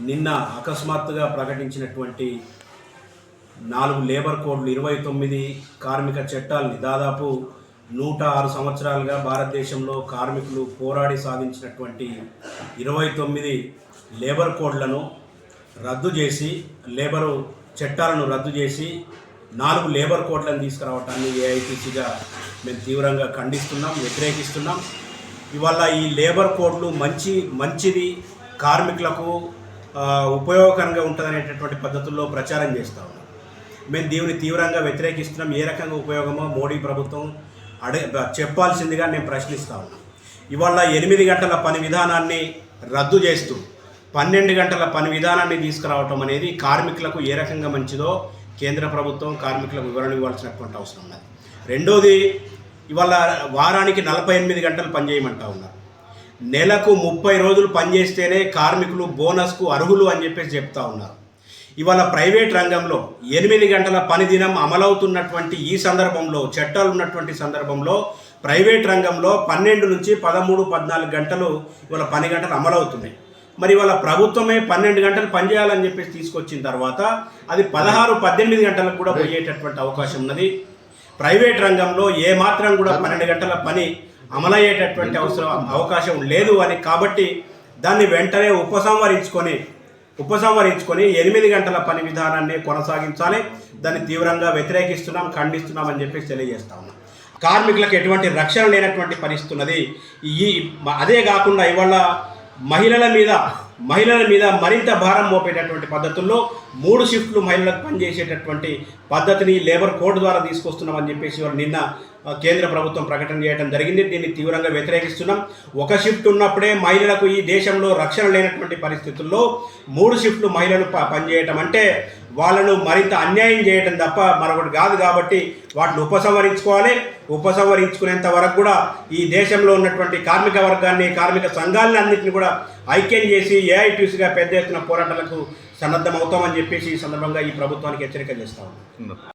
నిన్న అకస్మాత్తుగా ప్రకటించినటువంటి నాలుగు లేబర్ కోడ్లు ఇరవై తొమ్మిది కార్మిక చట్టాలని దాదాపు నూట ఆరు సంవత్సరాలుగా భారతదేశంలో కార్మికులు పోరాడి సాధించినటువంటి ఇరవై తొమ్మిది లేబర్ కోడ్లను రద్దు చేసి లేబరు చట్టాలను రద్దు చేసి నాలుగు లేబర్ కోడ్లను తీసుకురావటాన్ని ఏఐటీసీగా మేము తీవ్రంగా ఖండిస్తున్నాం వ్యతిరేకిస్తున్నాం. ఇవాళ ఈ లేబర్ కోడ్లు మంచి మంచిది కార్మికులకు ఉపయోగకరంగా ఉంటుందనేటటువంటి పద్ధతుల్లో ప్రచారం చేస్తూ ఉన్నాం. మేము దీనిని తీవ్రంగా వ్యతిరేకిస్తున్నాం. ఏ రకంగా ఉపయోగమో మోడీ ప్రభుత్వం అడే చెప్పాల్సిందిగా నేను ప్రశ్నిస్తా ఉన్నాం. ఇవాళ ఎనిమిది గంటల పని విధానాన్ని రద్దు చేస్తూ పన్నెండు గంటల పని విధానాన్ని తీసుకురావటం అనేది కార్మికులకు ఏ రకంగా మంచిదో కేంద్ర ప్రభుత్వం కార్మికులకు వివరణ ఇవ్వాల్సినటువంటి అవసరం ఉన్నది. రెండోది ఇవాళ వారానికి నలభై ఎనిమిది గంటలు పనిచేయమంటా ఉన్నారు. నెలకు ముప్పై రోజులు పనిచేస్తేనే కార్మికులు బోనస్కు అర్హులు అని చెప్పేసి చెప్తా ఉన్నారు. ఇవాళ ప్రైవేట్ రంగంలో ఎనిమిది గంటల పని దినం అమలవుతున్నటువంటి ఈ సందర్భంలో చట్టాలు ఉన్నటువంటి సందర్భంలో ప్రైవేట్ రంగంలో పన్నెండు నుంచి పదమూడు పద్నాలుగు గంటలు ఇవాళ పని గంటలు అమలవుతున్నాయి. మరి ఇవాళ ప్రభుత్వమే పన్నెండు గంటలు పనిచేయాలని చెప్పేసి తీసుకొచ్చిన తర్వాత అది పదహారు పద్దెనిమిది గంటలకు కూడా పోయేటటువంటి అవకాశం ఉన్నది. ప్రైవేట్ రంగంలో ఏమాత్రం కూడా పన్నెండు గంటల పని అమలయ్యేటటువంటి అవసరం అవకాశం లేదు అని కాబట్టి దాన్ని వెంటనే ఉపసంహరించుకొని ఉపసంహరించుకొని ఎనిమిది గంటల పని విధానాన్ని కొనసాగించాలి. దాన్ని తీవ్రంగా వ్యతిరేకిస్తున్నాం ఖండిస్తున్నాం అని చెప్పేసి తెలియజేస్తా ఉన్నాం. కార్మికులకు ఎటువంటి రక్షణ లేనటువంటి పరిస్థితి ఉన్నది ఈ అదే కాకుండా ఇవాళ మహిళల మీద మహిళల మీద మరింత భారం మోపేటటువంటి పద్ధతుల్లో మూడు షిఫ్ట్లు మహిళలకు పనిచేసేటటువంటి పద్ధతిని లేబర్ కోడ్ ద్వారా తీసుకొస్తున్నామని చెప్పేసి వాళ్ళు నిన్న కేంద్ర ప్రభుత్వం ప్రకటన చేయడం జరిగింది. దీన్ని తీవ్రంగా వ్యతిరేకిస్తున్నాం. ఒక షిఫ్ట్ ఉన్నప్పుడే మహిళలకు ఈ దేశంలో రక్షణ లేనటువంటి పరిస్థితుల్లో మూడు షిఫ్ట్లు మహిళలు ప- పనిచేయటం అంటే వాళ్ళను మరింత అన్యాయం చేయటం తప్ప మరొకటి కాదు కాబట్టి వాటిని ఉపసంహరించుకోవాలి. ఉపసంహరించుకునేంత వరకు కూడా ఈ దేశంలో ఉన్నటువంటి కార్మిక వర్గాన్ని కార్మిక సంఘాలని అన్నింటిని కూడా ఐక్యం చేసి ఏఐటీసీగా పెద్ద ఎత్తున పోరాటాలకు సన్నద్ధమవుతామని చెప్పేసి ఈ సందర్భంగా ఈ ప్రభుత్వానికి హెచ్చరిక చేస్తాము